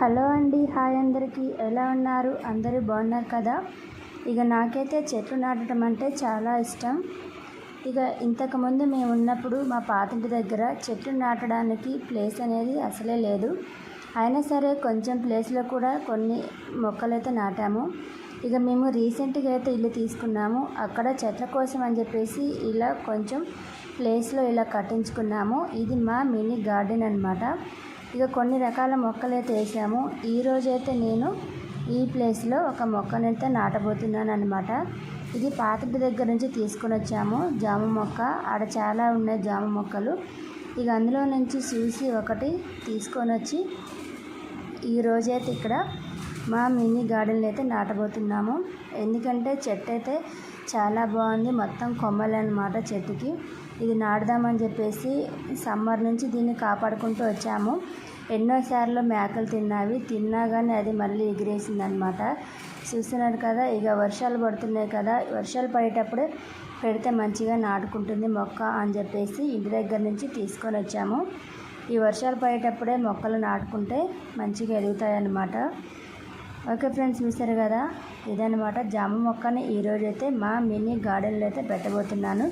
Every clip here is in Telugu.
హలో అండి హాయ్ అందరికీ. ఎలా ఉన్నారు? అందరూ బాగున్నారు కదా? ఇక నాకైతే చెట్లు నాటడం అంటే చాలా ఇష్టం. ఇక ఇంతకుముందు మేము ఉన్నప్పుడు మా పాతింటి దగ్గర చెట్లు నాటడానికి ప్లేస్ అనేది అసలే లేదు. అయినా సరే కొంచెం ప్లేస్లో కూడా కొన్ని మొక్కలైతే నాటాము. ఇక మేము రీసెంట్గా అయితే ఇల్లు తీసుకున్నాము. అక్కడ చెట్ల కోసం అని చెప్పేసి ఇలా కొంచెం ప్లేస్లో ఇలా కట్టించుకున్నాము. ఇది మా మినీ గార్డెన్ అనమాట ఇక కొన్ని రకాల మొక్కలు అయితే వేసాము. ఈరోజైతే నేను ఈ ప్లేస్లో ఒక మొక్కను అయితే నాటబోతున్నాను అనమాట ఇది పాతటి దగ్గర నుంచి తీసుకొని వచ్చాము. జామ మొక్క ఆడ చాలా ఉన్నాయి జామ మొక్కలు. ఇక అందులో నుంచి చూసి ఒకటి తీసుకొని వచ్చి ఈ రోజైతే ఇక్కడ మా మినీ గార్డెన్లో అయితే నాటబోతున్నాము. ఎందుకంటే చెట్టు అయితే చాలా బాగుంది. మొత్తం కొమ్మలు అనమాట చెట్టుకి. ఇది నాటుదామని చెప్పేసి సమ్మర్ నుంచి దీన్ని కాపాడుకుంటూ వచ్చాము. ఎన్నోసార్లు మేకలు తిన్నావి. తిన్నా కానీ అది మళ్ళీ ఎగిరేసింది అనమాట చూస్తున్నారు కదా ఇక వర్షాలు పడుతున్నాయి కదా. వర్షాలు పడేటప్పుడే పెడితే మంచిగా నాటుకుంటుంది మొక్క అని చెప్పేసి ఇంటి దగ్గర నుంచి తీసుకొని వచ్చాము. ఈ వర్షాలు పడేటప్పుడే మొక్కలు నాటుకుంటే మంచిగా ఎదుగుతాయి అన్నమాట ఓకే ఫ్రెండ్స్ చూసారు కదా? ఇదనమాట జామ మొక్కని ఈరోజు అయితే మా మినీ గార్డెన్లో అయితే పెట్టబోతున్నాను.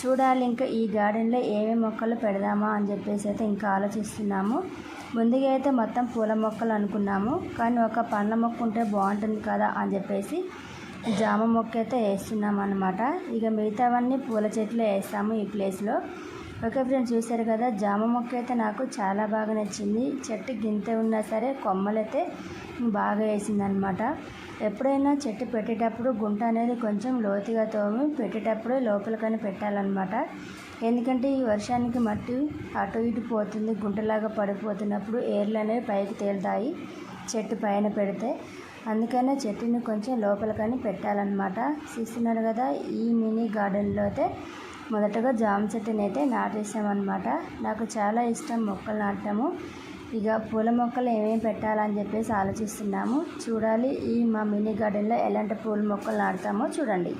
చూడాలి ఇంకా ఈ గార్డెన్లో ఏమేమి మొక్కలు పెడదామా అని చెప్పేసి అయితే ఇంకా ఆలోచిస్తున్నాము. ముందుగా అయితే మొత్తం పూల మొక్కలు అనుకున్నాము. కానీ ఒక పండ్ల మొక్క ఉంటే బాగుంటుంది కదా అని చెప్పేసి జామ మొక్క అయితే వేస్తున్నాం అనమాట ఇక మిగతావన్నీ పూల చెట్లు వేస్తాము ఈ ప్లేస్లో. ఓకే ఫ్రెండ్స్ చూసారు కదా? జామ మొక్క అయితే నాకు చాలా బాగా నచ్చింది. చెట్టు గింత ఉన్నా సరే కొమ్మలైతే బాగా వేసిందనమాట ఎప్పుడైనా చెట్టు పెట్టేటప్పుడు గుంట అనేది కొంచెం లోతుగా తోమి పెట్టేటప్పుడే లోపలికని పెట్టాలన్నమాట. ఎందుకంటే ఈ వర్షానికి మట్టి అటు ఇటు పోతుంది గుంటలాగా పడిపోతున్నప్పుడు ఏర్లు అనేవి పైకి తేలుతాయి చెట్టు పైన పెడితే. అందుకనే చెట్టుని కొంచెం లోపలికని పెట్టాలన్నమాట. చూస్తున్నారు కదా ఈ మినీ గార్డెన్లో అయితే మొదటగా జామ చెట్టుని అయితే నాటేసామన్నమాట. నాకు చాలా ఇష్టం మొక్కలు నాటడము. ఇక పూల మొక్కలు ఏమేమి పెట్టాలని చెప్పేసి ఆలోచిస్తున్నాము. చూడాలి ఈ మా మినీ గార్డెన్లో ఎలాంటి పూల మొక్కలు నాటుతామో చూడండి.